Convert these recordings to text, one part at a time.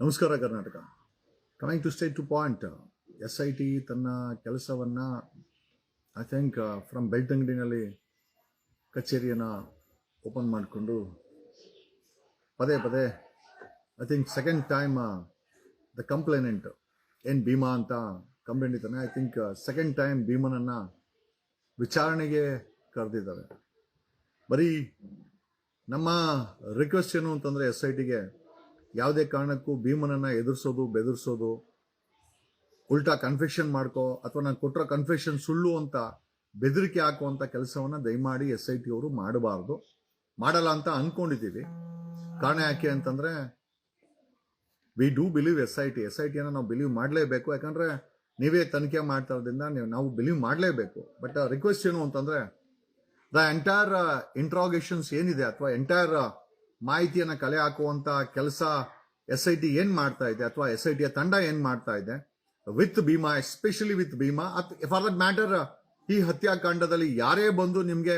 ನಮಸ್ಕಾರ Karnataka. Coming to state to point S I T ತನ್ನ ಕೆಲಸವನ್ನು ಐ ಥಿಂಕ್ ಫ್ರಮ್ ಬೆಳ್ತಂಗಡಿನಲ್ಲಿ ಕಚೇರಿಯನ್ನು ಓಪನ್ ಮಾಡಿಕೊಂಡು ಪದೇ ಪದೇ I think second time the complainant ಏನು ಭೀಮಾ ಅಂತ ಕಂಪ್ಲೇಂಟ್ ಇದ್ದಾನೆ ಐ ಥಿಂಕ್ ಸೆಕೆಂಡ್ ಟೈಮ್ ಭೀಮನನ್ನು ವಿಚಾರಣೆಗೆ ಕರೆದಿದ್ದಾರೆ. ಬರೀ ನಮ್ಮ ರಿಕ್ವೆಸ್ಟ್ ಏನು ಅಂತಂದರೆ ಎಸ್ ಐ ಟಿಗೆ ಯಾವುದೇ ಕಾರಣಕ್ಕೂ ಭೀಮನನ್ನು ಎದುರಿಸೋದು, ಬೆದರಿಸೋದು, ಉಲ್ಟಾ ಕನ್ಫೆಷನ್ ಮಾಡ್ಕೋ ಅಥವಾ ನಾನು ಕೊಟ್ಟಿರೋ ಕನ್ಫೆಷನ್ ಸುಳ್ಳು ಅಂತ ಬೆದರಿಕೆ ಹಾಕುವಂಥ ಕೆಲಸವನ್ನು ದಯಮಾಡಿ ಎಸ್ ಐ ಟಿ ಅವರು ಮಾಡಬಾರ್ದು. ಮಾಡಲ್ಲ ಅಂತ ಅಂದ್ಕೊಂಡಿದ್ದೀವಿ ಕಾರಣ ಯಾಕೆ ಅಂತಂದರೆ we do believe S I T S I ಟಿಯನ್ನು ನಾವು ಬಿಲೀವ್ ಮಾಡಲೇಬೇಕು. ಯಾಕಂದರೆ, ನೀವೇ ತನಿಖೆ ಮಾಡ್ತಾ ಇರೋದ್ರಿಂದ ನೀವು, ನಾವು ಬಿಲೀವ್ ಮಾಡಲೇಬೇಕು. ಬಟ್ ರಿಕ್ವೆಸ್ಟ್ ಏನು ಅಂತಂದರೆ ದ ಎಂಟೈರ್ ಇಂಟ್ರಾಗೇಷನ್ಸ್ ಏನಿದೆ ಅಥವಾ ಎಂಟೈರ್ ಮಾಹಿತಿಯನ್ನು ಕಲೆ ಹಾಕುವಂತ ಕೆಲಸ ಎಸ್ ಐ ಟಿ ಏನ್ ಮಾಡ್ತಾ ಇದೆ ಅಥವಾ ಎಸ್ ಐ ಟಿಯ ತಂಡ ಏನ್ ಮಾಡ್ತಾ ಇದೆ? With Bhima especially with Bhima for that matter ಈ ಹತ್ಯಾಕಾಂಡದಲ್ಲಿ ಯಾರೇ ಬಂದು ನಿಮ್ಗೆ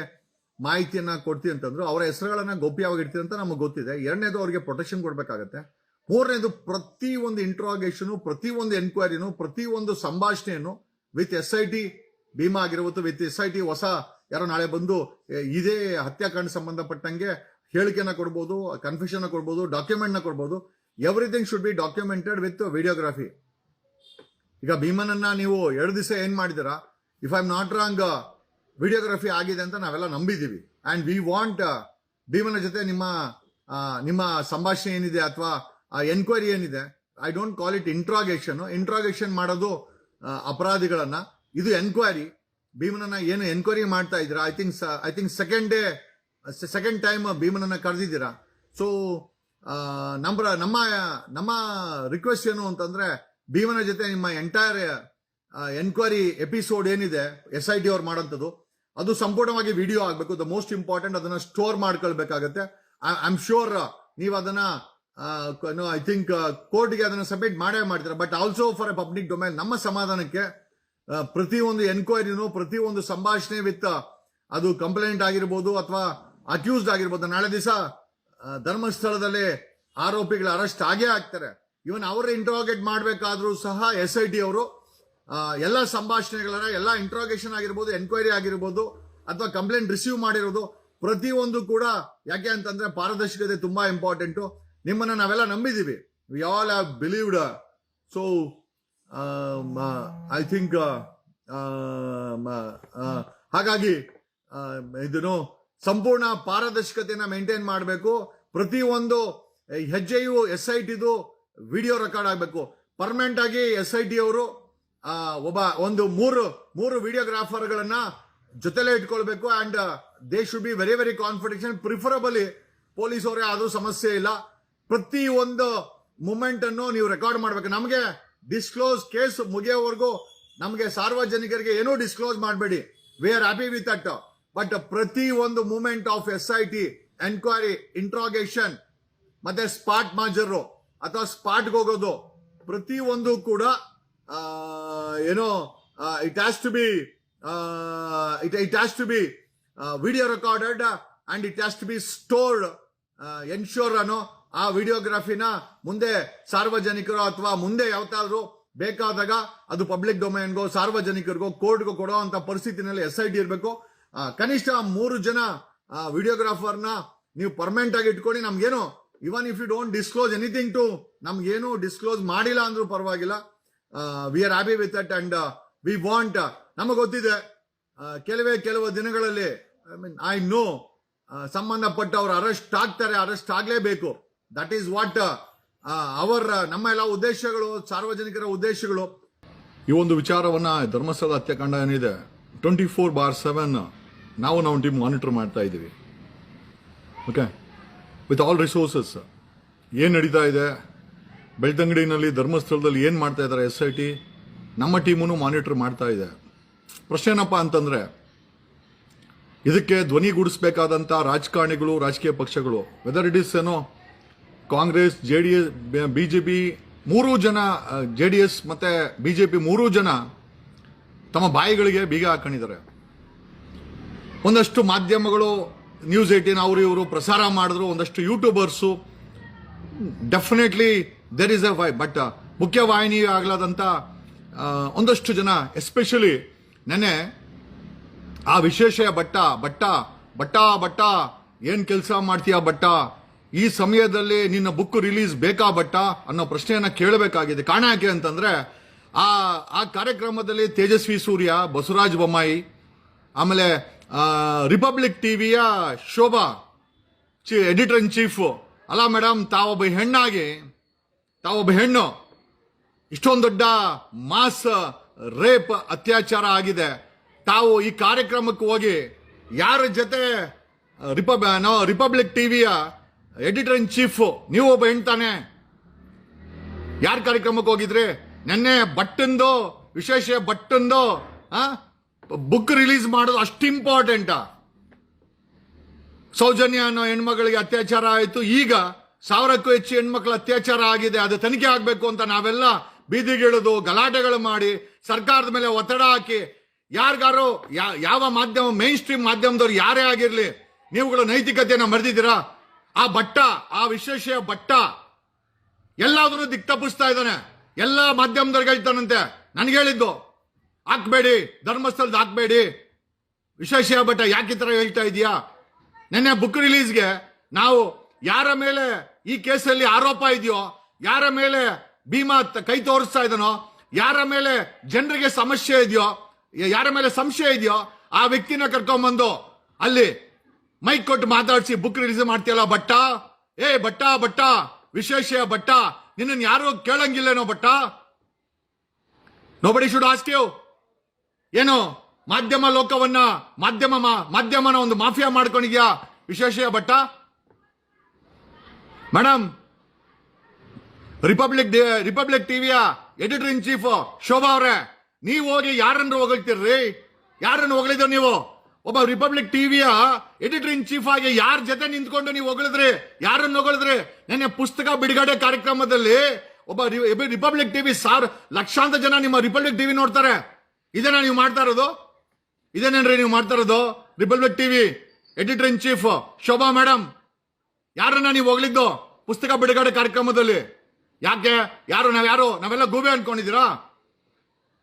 ಮಾಹಿತಿಯನ್ನ ಕೊಡ್ತೀವಿ ಅಂತಂದ್ರು ಅವರ ಹೆಸರುಗಳನ್ನ ಗೋಪ್ಯವಾಗಿ ಇಡ್ತೀವಿ ಅಂತ ನಮಗೆ ಗೊತ್ತಿದೆ. ಎರಡನೇದು ಅವರಿಗೆ ಪ್ರೊಟೆಕ್ಷನ್ ಕೊಡ್ಬೇಕಾಗತ್ತೆ. ಮೂರನೇದು ಪ್ರತಿ ಒಂದು ಇಂಟ್ರಾಗೇಷನು ಪ್ರತಿ ಒಂದು ಎನ್ಕ್ವೈರಿನು ಪ್ರತಿ ಒಂದು ಸಂಭಾಷಣೆಯನ್ನು with S I T Bhima ಆಗಿರ್ಬೋದು, ವಿತ್ ಎಸ್ ಐ ಟಿ ಹೊಸ ಯಾರೋ ನಾಳೆ ಬಂದು ಇದೇ ಹತ್ಯಾಕಾಂಡ ಸಂಬಂಧಪಟ್ಟಂಗೆ ಹೇಳಿಕೆನ ಕೊಡ್ಬೋದು ಕನ್ಫೆಷನ್ ಕೊಡ್ಬೋದು ಡಾಕ್ಯುಮೆಂಟ್ನ ಕೊಡ್ಬೋದು. Everything should be documented with videography ಈಗ ಭೀಮನನ್ನ ನೀವು ಎರಡು ದಿವಸ ಏನು ಮಾಡಿದಿರಾ if I am not wrong videography ಆಗಿದೆ ಅಂತ ನಾವೆಲ್ಲ ನಂಬಿದೀವಿ ಅಂಡ್ ವಿ ವಾಂಟ್ ಭೀಮನ ಜೊತೆ ನಿಮ್ಮ ನಿಮ್ಮ ಸಂಭಾಷಣೆ ಏನಿದೆ ಅಥವಾ ಎನ್ಕ್ವೈರಿ ಏನಿದೆ? I don't call it interrogation interrogation ಮಾಡೋದು ಅಪರಾಧಿಗಳನ್ನ. ಇದು ಎನ್ಕ್ವೈರಿ ಭೀಮನನ್ನ ಏನು ಎನ್ಕ್ವೈರಿ ಮಾಡ್ತಾ ಇದ್ದೀರಾ? I think I think second day second time ಭೀಮನನ್ನು ಕರೆದಿದ್ದೀರಾ? ಸೊ ನಮ್ಮ ನಮ್ಮ ನಮ್ಮ ರಿಕ್ವೆಸ್ಟ್ ಏನು ಅಂತಂದ್ರೆ, ಭೀಮನ ಜೊತೆ ನಿಮ್ಮ ಎಂಟೈರ್ ಎನ್ಕ್ವೈರಿ ಎಪಿಸೋಡ್ ಏನಿದೆ ಎಸ್ ಐ ಟಿ ಅವ್ರು ಮಾಡೋಂಥದ್ದು, ಅದು ಸಂಪೂರ್ಣವಾಗಿ ವಿಡಿಯೋ ಆಗಬೇಕು. ದ ಮೋಸ್ಟ್ ಇಂಪಾರ್ಟೆಂಟ್ ಅದನ್ನ ಸ್ಟೋರ್ ಮಾಡ್ಕೊಳ್ಬೇಕಾಗತ್ತೆ. ಐ ಆಮ್ ಶೋರ್ ನೀವು ಅದನ್ನ ಐ ಥಿಂಕ್ ಕೋರ್ಟ್ಗೆ ಅದನ್ನ ಸಬ್ಮಿಟ್ ಮಾಡೇ ಮಾಡ್ತೀರಾ. But also for a public domain ನಮ್ಮ ಸಮಾಧಾನಕ್ಕೆ ಪ್ರತಿಯೊಂದು ಎನ್ಕ್ವೈರಿನೂ ಪ್ರತಿಯೊಂದು ಸಂಭಾಷಣೆ ವಿತ್ ಅದು ಕಂಪ್ಲೇಂಟ್ ಆಗಿರ್ಬೋದು ಅಥವಾ ಅಕ್ಯೂಸ್ಡ್ ಆಗಿರ್ಬೋದು. ನಾಳೆ ದಿವಸ ಧರ್ಮಸ್ಥಳದಲ್ಲಿ ಆರೋಪಿಗಳ ಅರೆಸ್ಟ್ ಆಗೇ ಆಗ್ತಾರೆ. ಇವನ್ ಅವರ ಇಂಟ್ರೋಗೇಟ್ ಮಾಡಬೇಕಾದ್ರೂ ಸಹ ಎಸ್ ಐ ಟಿ ಅವರು ಎಲ್ಲ ಸಂಭಾಷಣೆಗಳನ್ನ, ಎಲ್ಲ ಇಂಟ್ರೋಗೇಷನ್ ಆಗಿರ್ಬೋದು ಎನ್ಕ್ವೈರಿ ಆಗಿರ್ಬೋದು, ಅಥವಾ ಕಂಪ್ಲೇಂಟ್ ರಿಸೀವ್ ಮಾಡಿರೋದು ಪ್ರತಿಯೊಂದು ಕೂಡ ಯಾಕೆ ಅಂತಂದ್ರೆ ಪಾರದರ್ಶಕತೆ ತುಂಬಾ ಇಂಪಾರ್ಟೆಂಟು ನಿಮ್ಮನ್ನ ನಾವೆಲ್ಲ ನಂಬಿದೀವಿ. We all have believed so I think ಹಾಗಾಗಿ ಇದನ್ನು ಸಂಪೂರ್ಣ ಪಾರದರ್ಶಕತೆಯನ್ನು ಮೇಂಟೈನ್ ಮಾಡಬೇಕು. ಪ್ರತಿಯೊಂದು ಹೆಜ್ಜೆಯು ಎಸ್ ಐ ಟಿದು ವಿಡಿಯೋ ರೆಕಾರ್ಡ್ ಆಗಬೇಕು. ಪರ್ಮನೆಂಟ್ ಆಗಿ ಎಸ್ ಐ ಟಿ ಅವರು ಒಬ್ಬ, ಒಂದು ಮೂರು ಮೂರು ವಿಡಿಯೋಗ್ರಾಫರ್ಗಳನ್ನ ಜೊತೆಲೇ ಇಟ್ಕೊಳ್ಬೇಕು. And they should be very very confidential preferably police ಅವರೇ ಅದು ಸಮಸ್ಯೆ ಇಲ್ಲ. ಪ್ರತಿ ಒಂದು ಮೂಮೆಂಟ್ ಅನ್ನು ನೀವು ರೆಕಾರ್ಡ್ ಮಾಡಬೇಕು. ನಮಗೆ ಡಿಸ್ಕ್ಲೋಸ್ ಕೇಸ್ ಮುಗಿಯೋವರೆಗೂ ನಮಗೆ ಸಾರ್ವಜನಿಕರಿಗೆ ಏನೂ ಡಿಸ್ಕ್ಲೋಸ್ ಮಾಡಬೇಡಿ. We are happy with at but ಪ್ರತಿ ಒಂದು moment of S I T enquiry interrogation ಮತ್ತೆ ಸ್ಪಾಟ್ ಮಾಜರು ಅಥವಾ ಸ್ಪಾಟ್ ಹೋಗೋದು ಪ್ರತಿ ಒಂದು ಕೂಡ ಏನೋ it has to be it it has to be video recorded and it has to be stored ensure ಅನ್ನೋ ಆ ವಿಡಿಯೋಗ್ರಫಿನ ಮುಂದೆ ಸಾರ್ವಜನಿಕರು ಅಥವಾ ಮುಂದೆ ಯಾವತ್ತಾದ್ರೂ ಬೇಕಾದಾಗ ಅದು ಪಬ್ಲಿಕ್ ಡೊಮೈನ್ಗೋ ಸಾರ್ವಜನಿಕರಿಗೋ ಕೋರ್ಟ್ಗೋ ಕೊಡೋ ಅಂತ ಪರಿಸ್ಥಿತಿನಲ್ಲಿ ಎಸ್ ಐ ಟಿ ಇರಬೇಕು. ಕನಿಷ್ಠ ಮೂರು ಜನ ವಿಡಿಯೋಗ್ರಾಫರ್ನ ನೀವು ಪರ್ಮನೆಂಟ್ ಆಗಿ ಇಟ್ಕೊಂಡು ನಮ್ಗೇನು even if you don't disclose anything to ನಮ್ಗೇನು ಡಿಸ್ಕ್ಲೋಸ್ ಮಾಡಿಲ್ಲ ಅಂದ್ರೂ ಪರವಾಗಿಲ್ಲ. We are happy with that and we want ನಮಗೆ ಗೊತ್ತಿದೆ ಕೆಲವೇ ಕೆಲವು ದಿನಗಳಲ್ಲಿ ಐ ಮೀನ್ ಐ ನೋ ಸಂಬಂಧಪಟ್ಟವರು ಅರೆಸ್ಟ್ ಆಗ್ತಾರೆ ಅರೆಸ್ಟ್ ಆಗಲೇಬೇಕು. ದಟ್ ಈಸ್ ವಾಟ್ ಅವರ, ನಮ್ಮ ಎಲ್ಲ ಉದ್ದೇಶಗಳು, ಸಾರ್ವಜನಿಕರ ಉದ್ದೇಶಗಳು. ಈ ಒಂದು ವಿಚಾರವನ್ನ ಧರ್ಮಸ್ಥಳದ ಹತ್ಯಾಕಾಂಡ ಏನಿದೆ? ಟ್ವೆಂಟಿ ಫೋರ್ ಬಾರ್ ಸೆವೆನ್ ನಾವು ನಾವು ಟೀಮ್ ಮಾನಿಟರ್ ಮಾಡ್ತಾ ಇದ್ದೀವಿ. ಓಕೆ ವಿತ್ ಆಲ್ ರಿಸೋರ್ಸಸ್ ಏನು ನಡೀತಾ ಇದೆ? ಬೆಳ್ತಂಗಡಿನಲ್ಲಿ, ಧರ್ಮಸ್ಥಳದಲ್ಲಿ ಏನು ಮಾಡ್ತಾ ಇದ್ದಾರೆ ಎಸ್ ಐ ಟಿ ನಮ್ಮ ಟೀಮನ್ನು ಮಾನಿಟರ್ ಮಾಡ್ತಾ ಇದೆ. ಪ್ರಶ್ನೆ ಏನಪ್ಪ ಅಂತಂದರೆ, ಇದಕ್ಕೆ ಧ್ವನಿಗೂಡಿಸಬೇಕಾದಂಥ ರಾಜಕಾರಣಿಗಳು, ರಾಜಕೀಯ ಪಕ್ಷಗಳು ವೆದರ್ ಇಟ್ ಈಸ್ ಏನೋ Congress J D S B J P ಮೂರೂ ಜನ ಜೆ ಡಿ ಎಸ್ ಮತ್ತು ಬಿ ಜೆ ಪಿ ಮೂರೂ ಜನ ತಮ್ಮ ಬಾಯಿಗಳಿಗೆ ಬೀಗ ಹಾಕೊಂಡಿದ್ದಾರೆ. ಒಂದಷ್ಟು ಮಾಧ್ಯಮಗಳು ನ್ಯೂಸ್ ಏಟೀನ್ ಅವರು ಇವರು ಪ್ರಸಾರ ಮಾಡಿದ್ರು, ಒಂದಷ್ಟು YouTubers definitely there is a why but ಮುಖ್ಯವಾಹಿನಿ ಆಗ್ಲಾದಂಥ ಒಂದಷ್ಟು ಜನ ಎಸ್ಪೆಷಲಿ ನೆನೆ ಆ ವಿಶೇಷ ಬಟ್ಟ ಬಟ್ಟ ಬಟ್ಟ ಬಟ್ಟ ಏನು ಕೆಲಸ ಮಾಡ್ತೀಯ ಬಟ್ಟ ಈ ಸಮಯದಲ್ಲಿ ನಿನ್ನ ಬುಕ್ ರಿಲೀಸ್ ಬೇಕಾ ಬಟ್ಟ ಅನ್ನೋ ಪ್ರಶ್ನೆಯನ್ನ ಕೇಳಬೇಕಾಗಿದೆ. ಕಾರಣ ಯಾಕೆ ಅಂತಂದ್ರೆ, ಆ ಆ ಕಾರ್ಯಕ್ರಮದಲ್ಲಿ ತೇಜಸ್ವಿ ಸೂರ್ಯ, ಬಸವರಾಜ್ ಬೊಮ್ಮಾಯಿ, ಆಮೇಲೆ ರಿಪಬ್ಲಿಕ್ ಟಿವಿಯ ಶೋಭಾ, ಚಿ ಎಡಿಟರ್ ಇನ್ ಚೀಫ್ ಅಲ್ಲ ಮೇಡಮ್ ತಾವೊಬ್ಬ ಹೆಣ್ಣಾಗಿ, ತಾವೊಬ್ಬ ಹೆಣ್ಣು. ಇಷ್ಟೊಂದು ದೊಡ್ಡ ಮಾಸ್ ರೇಪ್ ಅತ್ಯಾಚಾರ ಆಗಿದೆ. ತಾವು ಈ ಕಾರ್ಯಕ್ರಮಕ್ಕೆ ಹೋಗಿ ಯಾರ ಜೊತೆ ರಿಪಬ್ ನಾವು ರಿಪಬ್ಲಿಕ್ ಟಿವಿಯ ಎಡಿಟರ್ ಇನ್ ಚೀಫ್ ನೀವು ಒಬ್ಬ ಹೆಣ್ತಾನೆ ಯಾರ ಕಾರ್ಯಕ್ರಮಕ್ಕೆ ಹೋಗಿದ್ರಿ? ನೆನ್ನೆ ಭಟ್ಟಂದು ವಿಶೇಷ ಬಟ್ಟಂದು ಬುಕ್ ರಿಲೀಸ್ ಮಾಡೋದು ಅಷ್ಟು ಇಂಪಾರ್ಟೆಂಟ ಸೌಜನ್ಯ ಅನ್ನೋ ಹೆಣ್ಮಗಳಿಗೆ ಅತ್ಯಾಚಾರ ಆಯಿತು. ಈಗ ಸಾವಿರಕ್ಕೂ ಹೆಚ್ಚು ಹೆಣ್ಮಕ್ಳ ಅತ್ಯಾಚಾರ ಆಗಿದೆ. ಅದು ತನಿಖೆ ಆಗಬೇಕು ಅಂತ ನಾವೆಲ್ಲ ಬೀದಿಗಿಳಿದು ಗಲಾಟೆಗಳು ಮಾಡಿ ಸರ್ಕಾರದ ಮೇಲೆ ಒತ್ತಡ ಹಾಕಿ ಯಾರಿಗಾರು ಯಾವ ಮಾಧ್ಯಮ ಮೇನ್ ಸ್ಟ್ರೀಮ್ ಮಾಧ್ಯಮದವ್ರು ಯಾರೇ ಆಗಿರಲಿ, ನೀವುಗಳು ನೈತಿಕತೆಯನ್ನ ಮರೆದಿದ್ದೀರಾ ಆ ಬಟ್ಟ, ಆ ವಿಶೇಷ ಬಟ್ಟ ಎಲ್ಲಾದ್ರೂ ದಿಕ್ತಪ್ಪಿಸ್ತಾ ಇದ್ದಾನೆ. ಎಲ್ಲ ಮಾಧ್ಯಮದವ್ರಿಗೆ ಹೇಳ್ತಾನಂತೆ. ನನಗೆ ಹೇಳಿದ್ದು. ಹಾಕ್ಬೇಡಿ, ಧರ್ಮಸ್ಥಳದ ಹಾಕ್ಬೇಡಿ. ವಿಶೇಷ ಭಟ್ಟ ಯಾಕೆ ಈ ತರ ಹೇಳ್ತಾ ಇದೀಯಾ? ನಿನ್ನೆ ಬುಕ್ ರಿಲೀಸ್ಗೆ ನಾವು ಯಾರ ಮೇಲೆ ಈ ಕೇಸಲ್ಲಿ ಆರೋಪ ಇದೆಯೋ, ಯಾರ ಮೇಲೆ ಭೀಮಾ ಕೈ ತೋರಿಸ್ತಾ ಇದನೋ ಯಾರ ಮೇಲೆ ಜನರಿಗೆ ಸಮಸ್ಯೆ ಇದೆಯೋ ಯಾರ ಮೇಲೆ ಸಂಶಯ ಇದೆಯೋ, ಆ ವ್ಯಕ್ತಿನ ಕರ್ಕೊಂಬಂದು ಅಲ್ಲಿ ಮೈಕ್ ಕೊಟ್ಟು ಮಾತಾಡಿಸಿ ಬುಕ್ ರಿಲೀಸ್ ಮಾಡ್ತೀಯಲ್ಲ ಭಟ್ಟ? ಏ ಭಟ್ಟ ಭಟ್ಟ, ವಿಶೇಷ ಭಟ್ಟ ನಿನ್ನನ್ನು ಯಾರು ಕೇಳಂಗಿಲ್ಲೇನೋ Bhatta? Nobody should ask you ಏನು ಮಾಧ್ಯಮ ಲೋಕವನ್ನ, ಮಾಧ್ಯಮ ಮಾಧ್ಯಮನ ಒಂದು mafia ಮಾಡ್ಕೊಂಡಿದ್ಯಾ? Vishesh Bhatta? Madam republic republic ಟಿವಿಯ ಎಡಿಟರ್ ಇನ್ ಚೀಫ್ ಶೋಭಾ ಅವರೇ, ನೀವು ಹೋಗಿ ಯಾರನ್ನು ಹೊಗಳ್ತೀರ್ರಿ? ಯಾರನ್ನು ಹೊಗಳಿದ್ರು ನೀವು? ಒಬ್ಬ ರಿಪಬ್ಲಿಕ್ ಟಿವಿಯ ಎಡಿಟರ್ ಇನ್ ಚೀಫ್ ಆಗಿ ಯಾರ ಜೊತೆ ನಿಂತ್ಕೊಂಡು ನೀವು ಹೊಗಳಿದ್ರಿ? ಯಾರನ್ನು ಹೊಗಳಿದ್ರಿ? ನೆನ್ನೆ ಪುಸ್ತಕ ಬಿಡುಗಡೆ ಕಾರ್ಯಕ್ರಮದಲ್ಲಿ ಒಬ್ಬ ರಿಪಬ್ಲಿಕ್ ಟಿವಿ ಸಾವಿರ ಲಕ್ಷಾಂತರ ಜನ ನಿಮ್ಮ ರಿಪಬ್ಲಿಕ್ ಟಿವಿ ನೋಡ್ತಾರೆ. ಇದನ್ನ ನೀವು ಮಾಡ್ತಾ ಇರೋದು? ಇದೇನೇನ್ರಿ ನೀವು ಮಾಡ್ತಾ ಇರೋದು? Republic TV editor in chief Shobha madam ಯಾರನ್ನ ನೀವು ಹೋಗ್ಲಿದ್ದು ಪುಸ್ತಕ ಬಿಡುಗಡೆ ಕಾರ್ಯಕ್ರಮದಲ್ಲಿ. ಯಾಕೆ? ಯಾರು, ನಾವ್ ಯಾರು? ನಾವೆಲ್ಲ ಗೂಬೆ ಅನ್ಕೊಂಡಿದ್ದೀರಾ?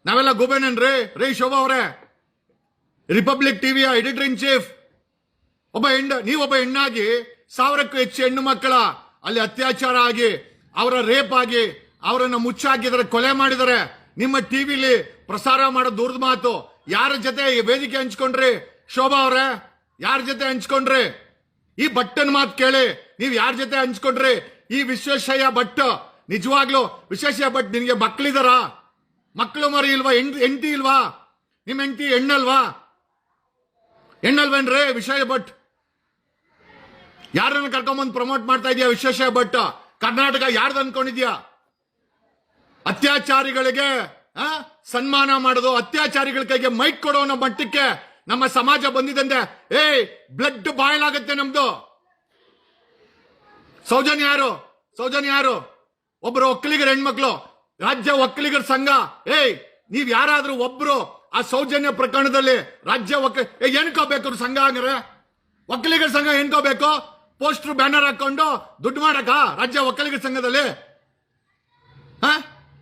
ನಾವೆಲ್ಲ ಗೂಬೆನೇನ್ರಿ? ರೇ, ಶೋಭಾ ಅವರೇ. ರಿಪಬ್ಲಿಕ್ ಟಿವಿಯ ಎಡಿಟರ್ ಇನ್ ಚೀಫ್ ಒಬ್ಬ ಹೆಣ್ಣು, ನೀವೊಬ್ಬ ಹೆಣ್ಣಾಗಿ ಸಾವಿರಕ್ಕೂ ಹೆಚ್ಚು ಹೆಣ್ಣು ಮಕ್ಕಳ ಅಲ್ಲಿ ಅತ್ಯಾಚಾರ ಆಗಿ, ಅವರ ರೇಪ್ ಆಗಿ, ಅವರನ್ನು ಮುಚ್ಚಾಕಿದರೆ ಕೊಲೆ ಮಾಡಿದರೆ ನಿಮ್ಮ ಟಿವಿಲಿ ಪ್ರಸಾರ ಮಾಡೋ ದೂರದ ಮಾತು. ಯಾರ ಜೊತೆ ವೇದಿಕೆ ಹಂಚ್ಕೊಂಡ್ರಿ? ಶೋಭಾ ಅವರೇ, ಯಾರ ಜೊತೆ ಹಂಚ್ಕೊಂಡ್ರಿ? ಈ ಬಟ್ಟನ್ ಮಾತು ಕೇಳಿ ನೀವ್ ಯಾರ ಜೊತೆ ಹಂಚ್ಕೊಂಡ್ರಿ? ಈ ವಿಶ್ವೇಶಯ್ಯ ಭಟ್, ನಿಜವಾಗ್ಲು ವಿಶ್ವೇಶಯ್ಯ ಭಟ್ ನಿನಗೆ ಮಕ್ಳಿದಾರ? ಮಕ್ಕಳು ಮರಿ ಇಲ್ವಾ? ಎಂಟಿ ಇಲ್ವಾ? ನಿಮ್ ಹೆಂಡತಿ ಹೆಣ್ಣಲ್ವಾ? ಹೆಣ್ಣಲ್ವೇನ್ರಿ ವಿಷಯ ಭಟ್? ಯಾರನ್ನ ಕರ್ಕೊಂಬಂದು ಪ್ರಮೋಟ್ ಮಾಡ್ತಾ ಇದೀಯ ವಿಶ್ವೇಶಯ್ಯ ಭಟ್? ಕರ್ನಾಟಕ ಯಾರ್ದು ಅನ್ಕೊಂಡಿದ್ಯಾ? ಅತ್ಯಾಚಾರಿಗಳಿಗೆ ಸನ್ಮಾನ ಮಾಡೋದು, ಅತ್ಯಾಚಾರಿಗಳ ಕೈಗೆ ಮೈಕ್ ಕೊಡೋ ಅನ್ನೋ ಮಟ್ಟಕ್ಕೆ ನಮ್ಮ ಸಮಾಜ ಬಂದಿದಂತೆ ಏಯ್ ಬ್ಲಡ್ ಬಾಯ್ಲ್ ಆಗುತ್ತೆ ನಮ್ದು. ಸೌಜನ್ಯ ಯಾರು? ಸೌಜನ್ಯ ಯಾರು? ಒಬ್ಬರು ಒಕ್ಕಲಿಗರ ಹೆಣ್ಮಕ್ಳು, ರಾಜ್ಯ ಒಕ್ಕಲಿಗರ ಸಂಘ. ಏಯ್, ನೀವ್ ಯಾರಾದ್ರೂ ಒಬ್ರು ಆ ಸೌಜನ್ಯ ಪ್ರಕರಣದಲ್ಲಿ ರಾಜ್ಯ ಒಕ್ಕ ಏನ್ಕೋಬೇಕು ಸಂಘ ಅಂದ್ರೆ ಒಕ್ಕಲಿಗರ ಸಂಘ ಏನ್ಕೋಬೇಕು ಪೋಸ್ಟರ್ ಬ್ಯಾನರ್ ಹಾಕೊಂಡು ದುಡ್ಡು ಮಾಡಕ ರಾಜ್ಯ ಒಕ್ಕಲಿಗರ ಸಂಘದಲ್ಲಿ. ಹ?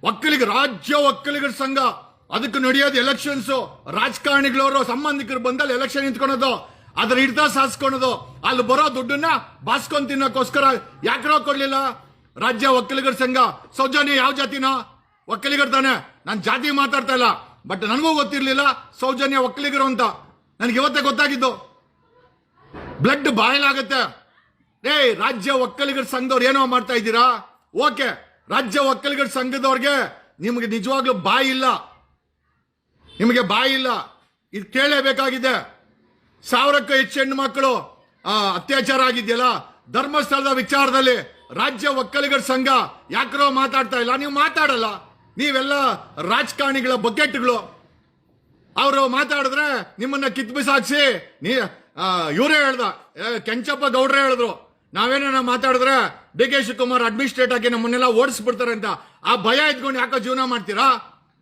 ಒಕ್ಕಲಿಗ ರಾಜ್ಯ ಒಕ್ಕಲಿಗರ ಸಂಘ. ಅದಕ್ಕೆ ನಡೆಯೋದು ಎಲೆಕ್ಷನ್ಸ್ ರಾಜಕಾರಣಿಗಳವರು, ಸಂಬಂಧಿಕರು ಬಂದಲ್ಲಿ ಎಲೆಕ್ಷನ್ ನಿಂತ್ಕೊಳೋದು. ಅದ್ರ ಹಿಡಿದ ಸಾಸ್ಕೊಳೋದು. ಅಲ್ಲಿ ಬರೋ ದುಡ್ಡನ್ನ ಬಾಸ್ಕೊಂಡ್ ತಿನ್ನೋಕ್ಕೋಸ್ಕರ ಯಾಕ್ರೋ ಕೊಡ್ಲಿಲ್ಲ. ರಾಜ್ಯ ಒಕ್ಕಲಿಗರ ಸಂಘ. ಸೌಜನ್ಯ ಯಾವ ಜಾತಿನ? ಒಕ್ಕಲಿಗರ್ ತಾನೆ. ನಾನು ಜಾತಿ ಮಾತಾಡ್ತಾ ಇಲ್ಲ. ಬಟ್ ನನಗೂ ಗೊತ್ತಿರಲಿಲ್ಲ ಸೌಜನ್ಯ ಒಕ್ಕಲಿಗರು ಅಂತ. ನನಗೆ ಇವತ್ತೇ ಗೊತ್ತಾಗಿದ್ದು. ಬ್ಲಡ್ ಬಾಯ್ಲ್ ಆಗುತ್ತೆ. ಏ ರಾಜ್ಯ ಒಕ್ಕಲಿಗರ ಸಂಘದವ್ರು ಏನೋ ಮಾಡ್ತಾ ಇದ್ದೀರಾ? ಓಕೆ ರಾಜ್ಯ ಒಕ್ಕಲಿಗರ ಸಂಘದವ್ರಿಗೆ ನಿಮಗೆ ನಿಜವಾಗ್ಲೂ ಬಾಯಿ ಇಲ್ಲ. ನಿಮಗೆ ಬಾಯಿ ಇಲ್ಲ. ಇದು ಕೇಳಲೇಬೇಕಾಗಿದೆ. ಸಾವಿರಕ್ಕೂ ಹೆಚ್ಚು ಹೆಣ್ಣು ಮಕ್ಕಳು ಅತ್ಯಾಚಾರ ಆಗಿದೆಯಲ್ಲ? ಧರ್ಮಸ್ಥಳದ ವಿಚಾರದಲ್ಲಿ ರಾಜ್ಯ ಒಕ್ಕಲಿಗರ ಸಂಘ ಯಾಕ್ರೋ ಮಾತಾಡ್ತಾ ಇಲ್ಲ. ನೀವು ಮಾತಾಡಲ್ಲ. ನೀವೆಲ್ಲ ರಾಜಕಾರಣಿಗಳ ಬಕೆಟ್ಗಳು ಅವರು ಮಾತಾಡಿದ್ರೆ ನಿಮ್ಮನ್ನ ಕಿತ್ ಬಿಸಾಕ್ಸಿ ನೀ ಇವರೇ ಹೇಳ್ದ. ಕೆಂಚಪ್ಪ ಗೌಡ್ರೆ ಹೇಳಿದ್ರು. ನಾವೇನ ಮಾತಾಡಿದ್ರೆ ಡಿ ಕೆ ಶಿವಕುಮಾರ್ ಅಡ್ಮಿನಿಸ್ಟ್ರೇಟ್ ಆಗಿ ನಮ್ಮನ್ನೆಲ್ಲ ಓಡಿಸ್ಬಿಡ್ತಾರೆ ಅಂತ. ಆ ಭಯ ಇದ್ಕೊಂಡು ಯಾಕೋ ಜೀವನ ಮಾಡ್ತೀರಾ?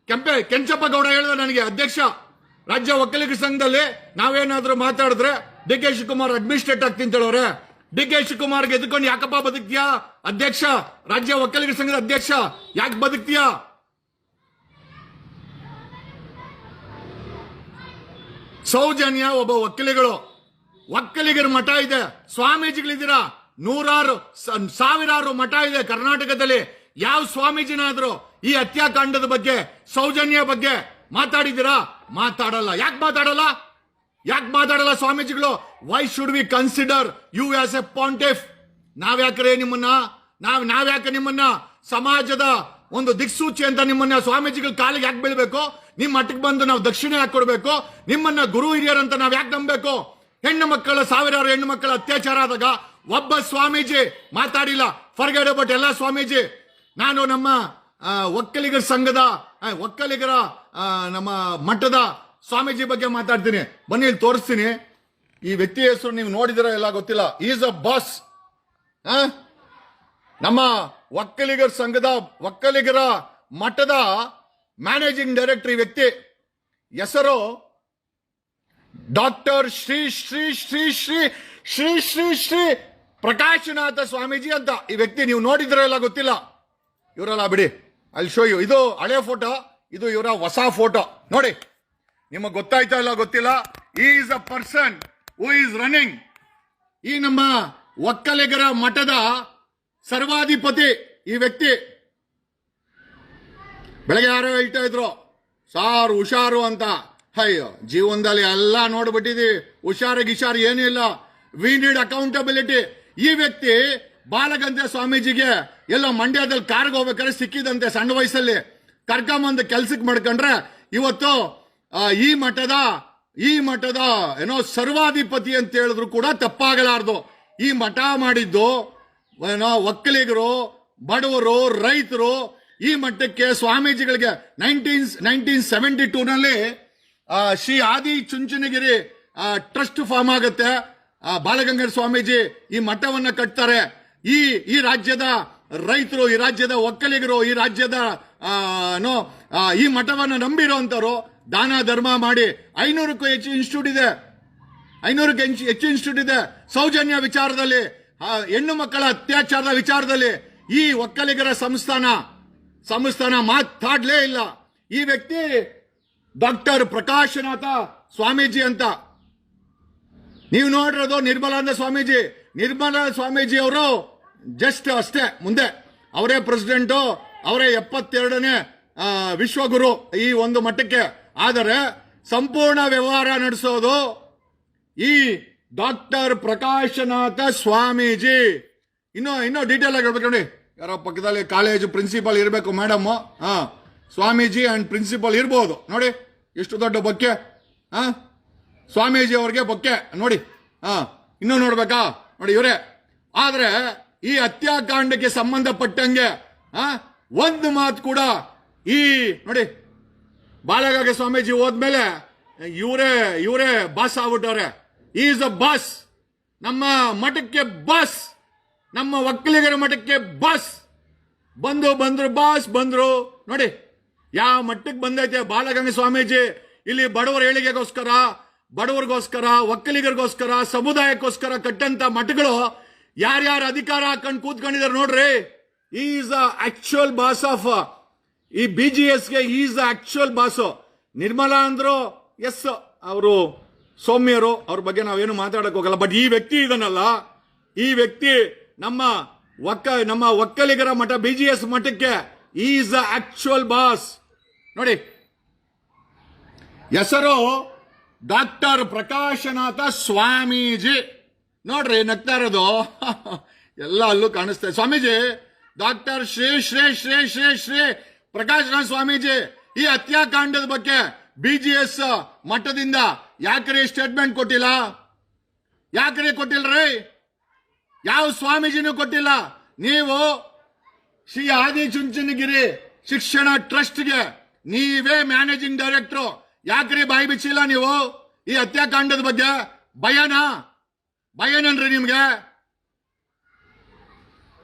ಕೆಂಪೆ, ಕೆಂಚಪ್ಪ ಗೌಡ ಹೇಳಿದ ನನಗೆ, ಅಧ್ಯಕ್ಷ, ರಾಜ್ಯ ಒಕ್ಕಲಿಗರ ಸಂಘದಲ್ಲಿ ನಾವೇನಾದ್ರೂ ಮಾತಾಡಿದ್ರೆ ಡಿ ಕೆ ಶಿವಕುಮಾರ್ ಅಡ್ಮಿನಿಸ್ಟ್ರೇಟ್ ಹೇಳೋರೆ ಡಿ ಕೆ ಶಿವಕುಮಾರ್ ಎದ್ಕೊಂಡು ಯಾಕಪ್ಪ ಬದುಕ್ತೀಯಾ? ಅಧ್ಯಕ್ಷ, ರಾಜ್ಯ ಒಕ್ಕಲಿಗರ ಸಂಘದ ಅಧ್ಯಕ್ಷ, ಯಾಕೆ ಬದುಕ್ತೀಯಾ? ಸೌಜನ್ಯ ಒಬ್ಬ ಒಕ್ಕಲಿಗಳು. ಒಕ್ಕಲಿಗರ ಮಠ ಇದೆ. ಸ್ವಾಮೀಜಿಗಳಿದ್ದೀರಾ? ನೂರಾರು ಸಾವಿರಾರು ಮಠ ಇದೆ ಕರ್ನಾಟಕದಲ್ಲಿ. ಯಾವ ಸ್ವಾಮೀಜಿನಾದ್ರೂ ಈ ಹತ್ಯಾಕಾಂಡದ ಬಗ್ಗೆ, ಸೌಜನ್ಯ ಬಗ್ಗೆ ಮಾತಾಡಿದ್ದೀರಾ? ಮಾತಾಡಲ್ಲ. ಯಾಕೆ ಮಾತಾಡಲ್ಲ? ಯಾಕೆ ಮಾತಾಡಲ್ಲ ಸ್ವಾಮೀಜಿಗಳು? Why should we consider you as a pontiff ನಾವ್ಯಾಕ್ರೆ ನಿಮ್ಮನ್ನ? ನಾವ್ ನಾವ್ಯಾಕೆ ನಿಮ್ಮನ್ನ? ಸಮಾಜದ ಒಂದು ದಿಕ್ಸೂಚಿ ಅಂತ ನಿಮ್ಮನ್ನ ಸ್ವಾಮೀಜಿಗಳ ಕಾಲಿಗೆ ಯಾಕೆ ಬೀಳ್ಬೇಕು? ನಿಮ್ಮ ಮಠಕ್ಕೆ ಬಂದು ನಾವು ದಕ್ಷಿಣ ಯಾಕೆ ಕೊಡ್ಬೇಕು ನಿಮ್ಮನ್ನ ಗುರು ಹಿರಿಯರಂತ ನಾವ್ ಯಾಕೆ ನಂಬಬೇಕು? ಹೆಣ್ಣು ಮಕ್ಕಳ, ಸಾವಿರಾರು ಹೆಣ್ಣು ಮಕ್ಕಳ ಅತ್ಯಾಚಾರ ಆದಾಗ ಒಬ್ಬ ಸ್ವಾಮೀಜಿ ಮಾತಾಡಿಲ್ಲ. ಫರ್ಗಡೆ ಬಟ್ ಎಲ್ಲ ಸ್ವಾಮೀಜಿ. ನಾನು ನಮ್ಮ ಒಕ್ಕಲಿಗರ ಸಂಘದ ಒಕ್ಕಲಿಗರ ನಮ್ಮ ಮಠದ ಸ್ವಾಮೀಜಿ ಬಗ್ಗೆ ಮಾತಾಡ್ತೀನಿ. ಬನ್ನಿ, ಇಲ್ಲಿ ತೋರಿಸ್ತೀನಿ. ಈ ವ್ಯಕ್ತಿ ಹೆಸರು ನೀವು ನೋಡಿದಿರ ಎಲ್ಲ ಗೊತ್ತಿಲ್ಲ. ಈಸ್ ಅ ಬಾಸ್ ನಮ್ಮ ಒಕ್ಕಲಿಗರ ಸಂಘದ, ಒಕ್ಕಲಿಗರ ಮಠದ ಮ್ಯಾನೇಜಿಂಗ್ ಡೈರೆಕ್ಟರ್ ವ್ಯಕ್ತಿ. ಹೆಸರು ಡಾಕ್ಟರ್ ಶ್ರೀ ಶ್ರೀ ಶ್ರೀ ಶ್ರೀ ಶ್ರೀ ಶ್ರೀ ಶ್ರೀ ಪ್ರಕಾಶನಾಥ ಸ್ವಾಮೀಜಿ ಅಂತ ಈ ವ್ಯಕ್ತಿ ನೀವು ನೋಡಿದ್ರೆ ಎಲ್ಲ ಗೊತ್ತಿಲ್ಲ. ಇವರಲ್ಲ ಬಿಡಿ ಅಲ್ಲಿ ಶೋ ಯು ಇದು ಹಳೆ ಫೋಟೋ ಇದು ಇವರ ಹೊಸ ಫೋಟೋ ನೋಡಿ, ನಿಮಗೆ ಗೊತ್ತಾಯ್ತಾ ಇಲ್ಲ ಗೊತ್ತಿಲ್ಲ? Is a person who is running ಈ ನಮ್ಮ ಒಕ್ಕಲಿಗರ ಮಠದ ಸರ್ವಾಧಿಪತಿ ಈ ವ್ಯಕ್ತಿ. ಬೆಳಗ್ಗೆ ಯಾರೋ ಹೇಳ್ತಾ ಇದ್ರು, ಸಾರು ಹುಷಾರು ಅಂತ. ಅಯ್ಯೋ ಜೀವನದಲ್ಲಿ ಎಲ್ಲ ನೋಡ್ಬಿಟ್ಟಿದ್ದೀವಿ. ಹುಷಾರು ಗಿಷಾರು ಏನೂ ಇಲ್ಲ. ವಿ ನೀಡ್ ಅಕೌಂಟಬಿಲಿಟಿ ಈ ವ್ಯಕ್ತಿ ಬಾಲಗಂಧ ಸ್ವಾಮೀಜಿಗೆ ಎಲ್ಲ ಮಂಡ್ಯದಲ್ಲಿ ಕಾರ್ಗೆ ಹೋಗ್ಬೇಕಾದ್ರೆ ಸಿಕ್ಕಿದಂತೆ ಸಣ್ಣ ವಯಸ್ಸಲ್ಲಿ ಕರ್ಕೊಂಬಂದು ಕೆಲ್ಸಕ್ಕೆ ಮಾಡ್ಕೊಂಡ್ರೆ ಇವತ್ತು ಈ ಮಠದ ಈ ಮಠದ ಏನೋ ಸರ್ವಾಧಿಪತಿ ಅಂತ ಹೇಳಿದ್ರು ಕೂಡ ತಪ್ಪಾಗಲಾರ್ದು. ಈ ಮಠ ಮಾಡಿದ್ದು ಏನೋ ಒಕ್ಕಲಿಗರು ಬಡವರು ರೈತರು ಈ ಮಠಕ್ಕೆ ಸ್ವಾಮೀಜಿಗಳಿಗೆ ನೈನ್ಟೀನ್ ನೈನ್ಟೀನ್ ಸೆವೆಂಟಿ ಟೂ ನಲ್ಲಿ ಆ, ಶ್ರೀ ಆದಿ ಚುಂಚನಗಿರಿ ಟ್ರಸ್ಟ್ ಫಾರ್ಮ್ ಆಗುತ್ತೆ. ಬಾಲಗಂಗಾಧರ ಸ್ವಾಮೀಜಿ ಈ ಮಠವನ್ನ ಕಟ್ತಾರೆ. ಈ ಈ ರಾಜ್ಯದ ರೈತರು, ಈ ರಾಜ್ಯದ ಒಕ್ಕಲಿಗರು, ಈ ರಾಜ್ಯದ ಈ ಮಠವನ್ನ ನಂಬಿರುವಂತರು ದಾನ ಧರ್ಮ ಮಾಡಿ ಐನೂರಕ್ಕೂ ಹೆಚ್ಚು ಇನ್ಸ್ಟಿಟ್ಯೂಟ್ ಇದೆ. ಐನೂರಕ್ಕೆ ಹೆಚ್ಚು ಇನ್ಸ್ಟಿಟ್ಯೂಟ್ ಇದೆ. ಸೌಜನ್ಯ ವಿಚಾರದಲ್ಲಿ ಹೆಣ್ಣು ಮಕ್ಕಳ ಅತ್ಯಾಚಾರದ ವಿಚಾರದಲ್ಲಿ ಈ ಒಕ್ಕಲಿಗರ ಸಂಸ್ಥಾನ ಸಂಸ್ಥಾನ ಮಾತಾಡ್ಲೇ ಇಲ್ಲ. ಈ ವ್ಯಕ್ತಿ ಡಾಕ್ಟರ್ ಪ್ರಕಾಶನಾಥ ಸ್ವಾಮೀಜಿ ಅಂತ. ನೀವು ನೋಡಿರೋದು ನಿರ್ಮಲಾನಂದ ಸ್ವಾಮೀಜಿ. ನಿರ್ಮಲ ಸ್ವಾಮೀಜಿ ಅವರು ಜಸ್ಟ್ ಅಷ್ಟೇ, ಮುಂದೆ. ಅವರೇ ಪ್ರೆಸಿಡೆಂಟು, ಅವರೇ ಎಪ್ಪತ್ತೆರಡನೇ ವಿಶ್ವಗುರು ಈ ಒಂದು ಮಟ್ಟಕ್ಕೆ. ಆದರೆ ಸಂಪೂರ್ಣ ವ್ಯವಹಾರ ನಡೆಸೋದು ಈ ಡಾಕ್ಟರ್ ಪ್ರಕಾಶನಾಥ ಸ್ವಾಮೀಜಿ. ಇನ್ನು, ಇನ್ನೂ ಡೀಟೇಲ್ ಆಗಿ ಹೇಳ್ಬೇಕು ನೋಡಿ ಯಾರೋ ಪಕ್ಕದಲ್ಲಿ ಕಾಲೇಜು ಪ್ರಿನ್ಸಿಪಾಲ್ ಇರಬೇಕು ಮೇಡಮ್ ಹಾ, ಸ್ವಾಮೀಜಿ ಅಂಡ್ ಪ್ರಿನ್ಸಿಪಾಲ್ ಇರ್ಬೋದು. ನೋಡಿ. ಎಷ್ಟು ದೊಡ್ಡ ಬೊಕ್ಕೆ? ಹಾ ಸ್ವಾಮೀಜಿ ಅವ್ರಿಗೆ ಬೊಕ್ಕೆ. ನೋಡಿ. ಹಾ ಇನ್ನೂ ನೋಡ್ಬೇಕಾ? ನೋಡಿ ಇವರೇ. ಆದ್ರೆ ಈ ಹತ್ಯಾಕಾಂಡಕ್ಕೆ ಸಂಬಂಧಪಟ್ಟಂಗೆ, ಆ, ಒಂದು ಮಾತು ಕೂಡ ಈ, ನೋಡಿ. ಬಾಲಗಾಗ ಸ್ವಾಮೀಜಿ ಹೋದ್ಮೇಲೆ ಇವರೇ ಇವರೇ ಬಾಸ್ ಆಗ್ಬಿಟ್ಟವ್ರೆ. ಈಸ್ ಅ ಬಾಸ್ ನಮ್ಮ ಮಠಕ್ಕೆ ಬಾಸ್ ನಮ್ಮ ಒಕ್ಕಲಿಗರ ಮಠಕ್ಕೆ ಬಾಸ್ ಬಂದು ಬಂದ್ರು ಬಾಸ್ ಬಂದ್ರು. ನೋಡಿ. ಯಾವ ಮಟ್ಟಕ್ಕೆ ಬಂದೈತೆ ಬಾಲಗಂಗ ಸ್ವಾಮೀಜಿ? ಇಲ್ಲಿ ಬಡವರ ಏಳಿಗೆಗೋಸ್ಕರ, ಬಡವರಿಗೋಸ್ಕರ, ಒಕ್ಕಲಿಗರಿಗೋಸ್ಕರ, ಸಮುದಾಯಕ್ಕೋಸ್ಕರ ಕಟ್ಟಂತ ಮಠಗಳು ಯಾರ್ಯಾರು ಅಧಿಕಾರ ಹಾಕೊಂಡು ಕೂತ್ಕೊಂಡಿದ್ದಾರೆ ನೋಡ್ರಿ. ಈಸ್ ಆಕ್ಚುಯಲ್ ಬಾಸ್ ಆಫ್ ಈ ಬಿ ಜಿ ಎಸ್ಗೆ ಈಸ್ ಆಕ್ಚುಯಲ್ ಬಾಸ್ ನಿರ್ಮಲಾ ಅಂದ್ರು ಎಸ್ ಅವರು ಸೌಮ್ಯರು, ಅವ್ರ ಬಗ್ಗೆ ನಾವೇನು ಮಾತಾಡಕ್ ಹೋಗಲ್ಲ. ಬಟ್ ಈ ವ್ಯಕ್ತಿ ಇದನ್ನಲ್ಲ. ಈ ವ್ಯಕ್ತಿ ನಮ್ಮ ಒಕ್ಕ, ನಮ್ಮ ಒಕ್ಕಲಿಗರ ಮಠ ಬಿ ಜಿ ಎಸ್ ಮಠಕ್ಕೆ ಈಸ್ ಆಕ್ಚುಯಲ್ ಬಾಸ್ ನೋಡಿ. ಹೆಸರು ಡಾಕ್ಟರ್ ಪ್ರಕಾಶನಾಥ ಸ್ವಾಮೀಜಿ. ನೋಡ್ರಿ ನಗ್ತಾ ಇರೋದು. ಎಲ್ಲ ಅಲ್ಲೂ ಕಾಣಿಸ್ತಾ ಸ್ವಾಮೀಜಿ, ಡಾಕ್ಟರ್ ಶ್ರೀ ಶ್ರೀ ಶ್ರೀ ಶ್ರೀ ಶ್ರೀ ಪ್ರಕಾಶನಾಥ ಸ್ವಾಮೀಜಿ, ಈ ಹತ್ಯಾಕಾಂಡದ ಬಗ್ಗೆ ಬಿಜಿಎಸ್ ಮಠದಿಂದ ಯಾಕ್ರಿ ಸ್ಟೇಟ್ಮೆಂಟ್ ಕೊಟ್ಟಿಲ್ಲ? ಯಾಕ್ರಿ ಕೊಟ್ಟಿಲ್ರಿ? ಯಾವ ಸ್ವಾಮೀಜಿನೂ ಕೊಟ್ಟಿಲ್ಲ. ನೀವು ಶ್ರೀ ಆದಿಚುಂಚನಗಿರಿ ಶಿಕ್ಷಣ ಟ್ರಸ್ಟ್ಗೆ ನೀವೇ ಮ್ಯಾನೇಜಿಂಗ್ ಡೈರೆಕ್ಟ್ರು ಯಾಕ್ರಿ ಬಾಯಿ ಬಿಚ್ಚಿಲ್ಲ ನೀವು? ಈ ಹತ್ಯಾಕಾಂಡದ ಬಗ್ಗೆ ಭಯನಾ? ಭಯನನ್ರಿ ನಿಮ್ಗೆ?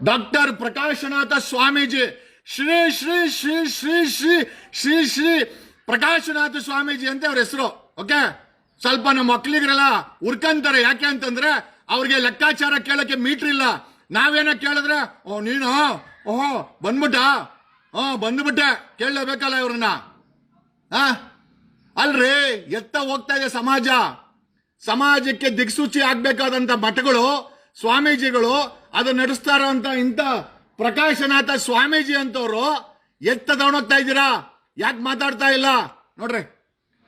ಡಾಕ್ಟರ್ ಪ್ರಕಾಶನಾಥ ಸ್ವಾಮೀಜಿ, ಶ್ರೀ ಶ್ರೀ ಶ್ರೀ ಶ್ರೀ ಶ್ರೀ ಶ್ರೀ ಶ್ರೀ ಪ್ರಕಾಶನಾಥ ಸ್ವಾಮೀಜಿ ಅಂತ ಅವ್ರ ಹೆಸರು, ಓಕೆ? ಸ್ವಲ್ಪ ನಮ್ಮ ಮಕ್ಕಳಿಗರೆಲ್ಲ ಉರ್ಕಂತಾರೆ ಯಾಕೆ ಅಂತಂದ್ರೆ ಅವ್ರಿಗೆ ಲೆಕ್ಕಾಚಾರ ಕೇಳಕ್ಕೆ ಮೀಟ್ರ್ ಇಲ್ಲ. ನಾವೇನ ಕೇಳಿದ್ರೆ, ಓ, ನೀನು? ಓಹೋ, ಬಂದ್ಬಿಟ್ಟ? ಹ್ಞೂ ಬಂದ್ಬಿಟ್ಟೆ ಕೇಳಲೇಬೇಕಲ್ಲ ಇವ್ರನ್ನ? ಆ? ಅಲ್ರಿ, ಎತ್ತ ಹೋಗ್ತಾ ಇದೆ ಸಮಾಜ. ಸಮಾಜಕ್ಕೆ ದಿಕ್ಸೂಚಿ ಆಗ್ಬೇಕಾದಂತ ಮಠಗಳು ಸ್ವಾಮೀಜಿಗಳು, ಅದು ನಡೆಸ್ತಾ ಅಂತ ಇಂಥ ಪ್ರಕಾಶನಾಥ ಸ್ವಾಮೀಜಿ ಅಂತವ್ರು ಎತ್ತ ತಗೊಂಡೋಗ್ತಾ ಇದ್ದೀರಾ? ಯಾಕೆ ಮಾತಾಡ್ತಾ ಇಲ್ಲ? ನೋಡ್ರಿ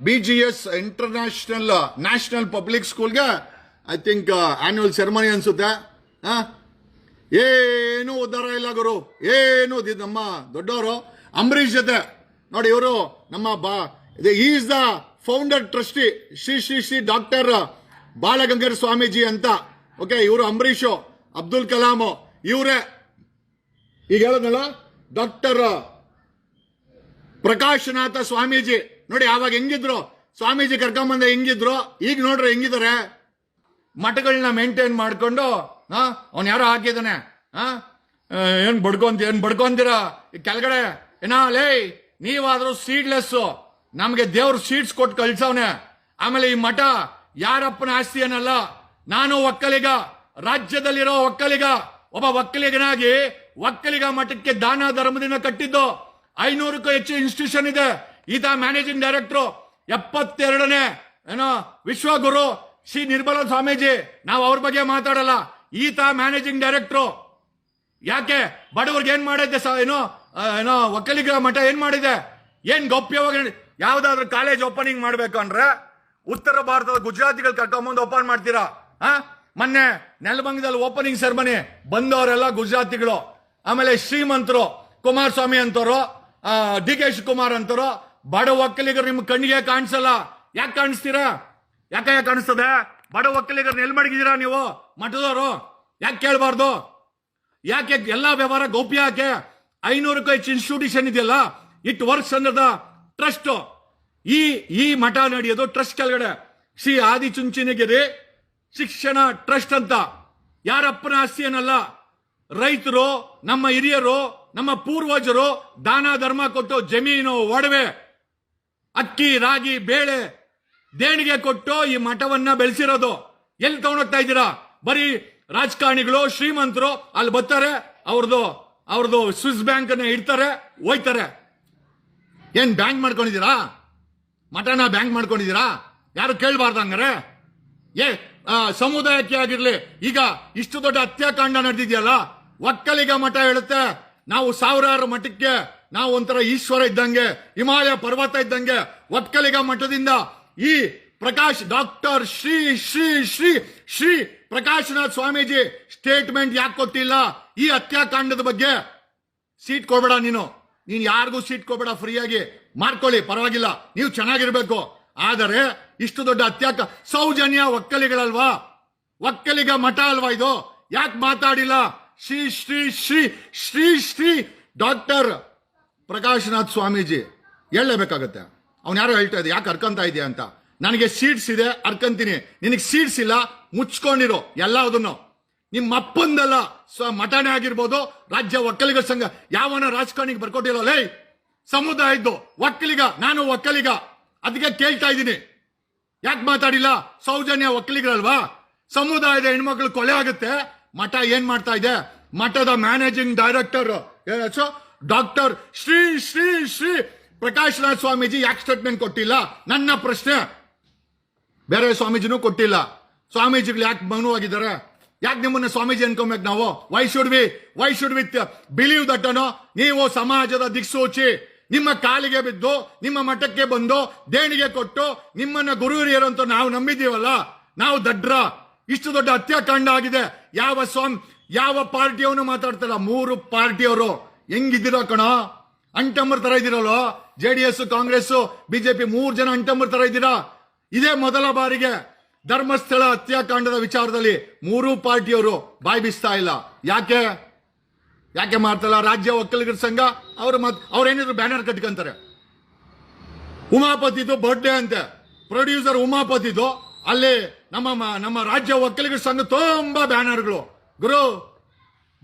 B G S international national public ಸ್ಕೂಲ್ಗೆ ಐ ಥಿಂಕ್ ಆನ್ಯುವಲ್ ಸೆರೆಮನಿ ಅನ್ಸುತ್ತೆ. ಆ? ಏನು ಉದ್ಧಾರ ಇಲ್ಲ ಗುರು, ಏನು ನಮ್ಮ ದೊಡ್ಡವರು ಅಂಬರೀಷ್ ಜೊತೆ. ನೋಡಿ ಇವರು ನಮ್ಮ ಬಾ is the founder trustee Shri Shri Shri doctor Balagangar Swamiji ಅಂತ. ಓಕೆ ಇವರು ಅಂಬರೀಷು, ಅಬ್ದುಲ್ ಕಲಾಂ ಇವರೇ. ಈಗ ಹೇಳೋದಲ್ಲ ಡಾಕ್ಟರ್ ಪ್ರಕಾಶನಾಥ ಸ್ವಾಮೀಜಿ. ನೋಡಿ ಆವಾಗ ಹೆಂಗಿದ್ರು, ಸ್ವಾಮೀಜಿ ಕರ್ಕೊಂಬಂದ ಹೆಂಗಿದ್ರು, ಈಗ ನೋಡ್ರಿ ಹೆಂಗಿದ್ದಾರೆ ಮಠಗಳನ್ನ ಮೇಂಟೈನ್ ಮಾಡ್ಕೊಂಡು ಅವ್ನು ಯಾರೋ ಹಾಕಿದಾನೆ ಹಾಂ ಏನು ಬಡ್ಕೊಂತ ಏನ್ ಬಡ್ಕೊಂತೀರ ಕೆಳಗಡೆ. ಏನಾ, ಲೇ, ನೀವಾದರೂ ಸೀಡ್ಲೆಸ್ಸು ನಮಗೆ ದೇವ್ರ ಸೀಡ್ಸ್ ಕೊಟ್ಟು ಕಳ್ಸವ್ನೆ. ಆಮೇಲೆ ಈ ಮಠ ಯಾರಪ್ಪನ ಆಸ್ತಿ ಏನಲ್ಲ ನಾನು ಒಕ್ಕಲಿಗ. ರಾಜ್ಯದಲ್ಲಿರೋ ಒಕ್ಕಲಿಗ. ಒಬ್ಬ ಒಕ್ಕಲಿಗನಾಗಿ ಒಕ್ಕಲಿಗ ಮಠಕ್ಕೆ ದಾನ ಧರ್ಮದಿಂದ ಕಟ್ಟಿದ್ದು ಐನೂರಕ್ಕೂ ಹೆಚ್ಚು ಇನ್ಸ್ಟಿಟ್ಯೂಷನ್ ಇದೆ. ಈತ ಮ್ಯಾನೇಜಿಂಗ್ ಡೈರೆಕ್ಟ್ರು ಎಪ್ಪತ್ತೆರಡನೇ, ಏನೋ, ವಿಶ್ವಗುರು ಶ್ರೀ ನಿರ್ಮಲಾ ಸ್ವಾಮೀಜಿ. ನಾವು ಅವ್ರ ಬಗ್ಗೆ ಮಾತಾಡಲ್ಲ. ಈತ ಮ್ಯಾನೇಜಿಂಗ್ ಡೈರೆಕ್ಟ್ರು ಯಾಕೆ? ಬಡವ್ರಿಗೆ ಏನ್ ಮಾಡಿದ್ದೆ ಏನೋ ಏನೋ ಒಕ್ಕಲಿಗ ಮಠ ಏನ್ ಮಾಡಿದೆ? ಏನ್ ಗೌಪ್ಯವಾಗಿ ಯಾವ್ದಾದ್ರು ಕಾಲೇಜ್ ಓಪನಿಂಗ್ ಮಾಡ್ಬೇಕು ಅಂದ್ರೆ ಉತ್ತರ ಭಾರತದ ಗುಜರಾತಿಗಳು ಕರ್ಕೊಂಬಂದು ಓಪನ್ ಮಾಡ್ತೀರಾ? ಹಾ ಮೊನ್ನೆ ನೆಲಭಂಗದಲ್ಲಿ ಓಪನಿಂಗ್ ಸೆರೆಮನಿ ಬಂದವರೆಲ್ಲ ಗುಜರಾತಿಗಳು. ಆಮೇಲೆ ಶ್ರೀಮಂತರು, ಕುಮಾರಸ್ವಾಮಿ ಅಂತವ್ರು ಡಿ ಕೆ ಶಿವಕುಮಾರ್ ಅಂತರು ಬಡ ಒಕ್ಕಲಿಗರು ನಿಮ್ ಕಣ್ಣಿಗೆ ಕಾಣಿಸಲ್ಲ. ಯಾಕೆ ಕಾಣಿಸ್ತೀರಾ? ಯಾಕೆ ಯಾಕೆ ಕಾಣಿಸ್ತದೆ? ಬಡ ಒಕ್ಕಲಿಗರನ್ನ ಎಲ್ಲಿ ಮಡಗಿದ್ದೀರಾ ನೀವು? ಮಠದವರು ಯಾಕೆ ಕೇಳಬಾರ್ದು? ಯಾಕೆ ಎಲ್ಲಾ ವ್ಯವಹಾರ ಗೌಪ್ಯ ಯಾಕೆ ಐನೂರಕ್ಕೂ ಹೆಚ್ಚು ಇನ್ಸ್ಟಿಟ್ಯೂಷನ್ ಇದೆಯಲ್ಲ? ಇಟ್ ವರ್ಕ್ಸ್ ಅಂದ್ರದ ಟ್ರಸ್ಟ್. ಈ ಈ ಮಠ ನಡೆಯೋದು ಟ್ರಸ್ಟ್ ಕೆಳಗಡೆ. ಶ್ರೀ ಆದಿಚುಂಚನಗಿರಿ ಶಿಕ್ಷಣ ಟ್ರಸ್ಟ್ ಅಂತ. ಯಾರಪ್ಪನ ಆಸ್ತಿ ಏನಲ್ಲ ರೈತರು, ನಮ್ಮ ಹಿರಿಯರು, ನಮ್ಮ ಪೂರ್ವಜರು ದಾನ, ಧರ್ಮ ಕೊಟ್ಟು ಜಮೀನು ಒಡವೆ, ಅಕ್ಕಿ, ರಾಗಿ, ಬೇಳೆ, ದೇಣಿಗೆ ಕೊಟ್ಟು ಈ ಮಠವನ್ನ ಬೆಳೆಸಿರೋದು. ಎಲ್ಲಿ ತಗೊಂಡೋಗ್ತಾ ಇದ್ದೀರಾ? ಬರೀ ರಾಜಕಾರಣಿಗಳು ಶ್ರೀಮಂತರು ಅಲ್ಲಿ ಬರ್ತಾರೆ ಅವ್ರದ್ದು ಅವ್ರದ್ದು ಸ್ವಿಸ್ ಬ್ಯಾಂಕ್ ಅನ್ನ ಇಡ್ತಾರೆ ಹೋಯ್ತಾರೆ ಏನ್ ಬ್ಯಾಂಕ್ ಮಾಡ್ಕೊಂಡಿದ್ದೀರಾ? ಮಠನ ಬ್ಯಾಂಕ್ ಮಾಡ್ಕೊಂಡಿದ್ದೀರಾ? ಯಾರು ಕೇಳಬಾರ್ದು ಹಂಗಾರೆ? ಏ ಸಮುದಾಯಕ್ಕೆ ಆಗಿರ್ಲಿ, ಈಗ ಇಷ್ಟು ದೊಡ್ಡ ಹತ್ಯಾಕಾಂಡ ನಡೆದಿದೆಯಲ್ಲ, ಒಕ್ಕಲಿಗ ಮಠ ಹೇಳುತ್ತೆ, ನಾವು ಸಾವಿರಾರು ಮಠಕ್ಕೆ, ನಾವು ಒಂಥರ ಈಶ್ವರ ಇದ್ದಂಗೆ, ಹಿಮಾಲಯ ಪರ್ವತ ಇದ್ದಂಗೆ, ಒಕ್ಕಲಿಗ ಮಠದಿಂದ ಈ ಪ್ರಕಾಶ್, ಡಾಕ್ಟರ್ ಶ್ರೀ ಶ್ರೀ ಶ್ರೀ ಶ್ರೀ ಪ್ರಕಾಶನಾಥ್ ಸ್ವಾಮೀಜಿ ಸ್ಟೇಟ್ಮೆಂಟ್ ಯಾಕೆ ಕೊಟ್ಟಿಲ್ಲ? ಈ ಹತ್ಯಾಕಾಂಡದ ಬಗ್ಗೆ ಸೀಟ್ ಕೊಡ್ಬೇಡ ನೀನು. ನೀನು ಯಾರಿಗೂ ಸೀಟ್ ಕೊಬೇಡ ಫ್ರೀಯಾಗಿ ಮಾಡ್ಕೊಳ್ಳಿ ಪರವಾಗಿಲ್ಲ, ನೀವು ಚೆನ್ನಾಗಿರ್ಬೇಕು. ಆದರೆ ಇಷ್ಟು ದೊಡ್ಡ ಅತ್ಯಾಕ ಸೌಜನ್ಯ ಒಕ್ಕಲಿಗಳಲ್ವಾ? ಒಕ್ಕಲಿಗ ಮಠ ಅಲ್ವಾ ಇದು? ಯಾಕೆ ಮಾತಾಡಿಲ್ಲ? ಶ್ರೀ ಶ್ರೀ ಶ್ರೀ ಶ್ರೀ ಶ್ರೀ ಡಾಕ್ಟರ್ ಪ್ರಕಾಶನಾಥ್ ಸ್ವಾಮೀಜಿ. ಹೇಳಲೇಬೇಕಾಗತ್ತೆ. ಅವ್ನು ಯಾರೋ ಹೇಳ್ತಾ ಇದ್ದೆ, ಯಾಕೆ ಅರ್ಕಂತ ಇದೆಯಾ ಅಂತ? ನನಗೆ ಸೀಟ್ಸ್ ಇದೆ, ಅರ್ಕಂತೀನಿ. ನಿನಗೆ ಸೀಟ್ಸ್ ಇಲ್ಲ, ಮುಚ್ಕೊಂಡಿರೋ ಎಲ್ಲದನ್ನು ನಿಮ್ಮ ಅಪ್ಪಂದಲ್ಲ ಸ್ವ ಮಠನೇ ಆಗಿರ್ಬೋದು, ರಾಜ್ಯ ಒಕ್ಕಲಿಗ ಸಂಘ. ಯಾವನ ರಾಜಕಾರಣಿಗೆ ಬರ್ಕೊಟ್ಟಿಲ್ಲ ಸಮುದಾಯ ಇದ್ದು, ಒಕ್ಕಲಿಗ, ನಾನು ಒಕ್ಕಲಿಗ. ಅದಕ್ಕೆ ಕೇಳ್ತಾ ಇದ್ದೀನಿ. ಯಾಕೆ ಮಾತಾಡಿಲ್ಲ? ಸೌಜನ್ಯ ಒಕ್ಕಲಿಗರಲ್ವಾ? ಸಮುದಾಯದ ಹೆಣ್ಮಕ್ಳು ಕೊಲೆ ಆಗುತ್ತೆ. ಮಠ ಏನ್ ಮಾಡ್ತಾ ಇದೆ? ಮಠದ managing director doctor Shri Shri Shri Prakash Raj Swamiji ಯಾಕೆ ಸ್ಟೇಟ್ಮೆಂಟ್ ಕೊಟ್ಟಿಲ್ಲ? ನನ್ನ ಪ್ರಶ್ನೆ. ಬೇರೆ ಸ್ವಾಮೀಜಿನೂ ಕೊಟ್ಟಿಲ್ಲ. ಸ್ವಾಮೀಜಿಗಳು ಯಾಕೆ ಮೌನವಾಗಿದ್ದಾರೆ ಯಾಕೆ ನಿಮ್ಮನ್ನ ಸ್ವಾಮೀಜಿ ಅನ್ಕೊಬೇಕು ನಾವು? Why should we why should with believe ದಟ್ಟನೋ ನೀವು ಸಮಾಜದ ದಿಕ್ಸೂಚಿ. ನಿಮ್ಮ ಕಾಲಿಗೆ ಬಿದ್ದು, ನಿಮ್ಮ ಮಠಕ್ಕೆ ಬಂದು, ದೇಣಿಗೆ ಕೊಟ್ಟು, ನಿಮ್ಮನ್ನ ಗುರು ಅಂತ ನಾವು ನಂಬಿದ್ದೀವಲ್ಲ? ನಾವು ದಡ್ರ. ಇಷ್ಟು ದೊಡ್ಡ ಹತ್ಯಾಕಾಂಡ ಆಗಿದೆ. ಯಾವ ಸ್ವಾಮಿ, ಯಾವ ಪಾರ್ಟಿಯವನು ಮಾತಾಡ್ತಾರ ಮೂರು ಪಾರ್ಟಿಯವರು. ಹೆಂಗಿದ್ದೀರೋ ಕಣ? ಅಂಟಂಬರ್ ತರ ಇದ್ದೀರಲ್ಲೋ? J D S, Congress BJP ಮೂರು ಜನ ಅಂಟಂಬರ್ ತರ ಇದ್ದೀರಾ? ಇದೇ ಮೊದಲ ಬಾರಿಗೆ ಧರ್ಮಸ್ಥಳ ಹತ್ಯಾಕಾಂಡದ ವಿಚಾರದಲ್ಲಿ ಮೂರೂ ಪಾರ್ಟಿಯವರು ಬಾಯ್ ಬಿಸ್ತಾ ಇಲ್ಲ. ಯಾಕೆ? ಯಾಕೆ ಮಾಡ್ತಲ್ಲ ರಾಜ್ಯ ಒಕ್ಕಲಿಗರ ಸಂಘ, ಅವರು ಮತ್ ಅವ್ರೇನಿದ್ರು ಬ್ಯಾನರ್ ಕಟ್ಕೊಂತಾರೆ. ಉಮಾಪತಿದು ಬರ್ಡೇ ಅಂತೆ. ಪ್ರೊಡ್ಯೂಸರ್ ಉಮಾಪತಿದು, ಅಲ್ಲಿ ನಮ್ಮ ನಮ್ಮ ರಾಜ್ಯ ಒಕ್ಕಲಿಗರ ಸಂಘ ತುಂಬಾ ಬ್ಯಾನರ್ಗಳು. ಗುರು,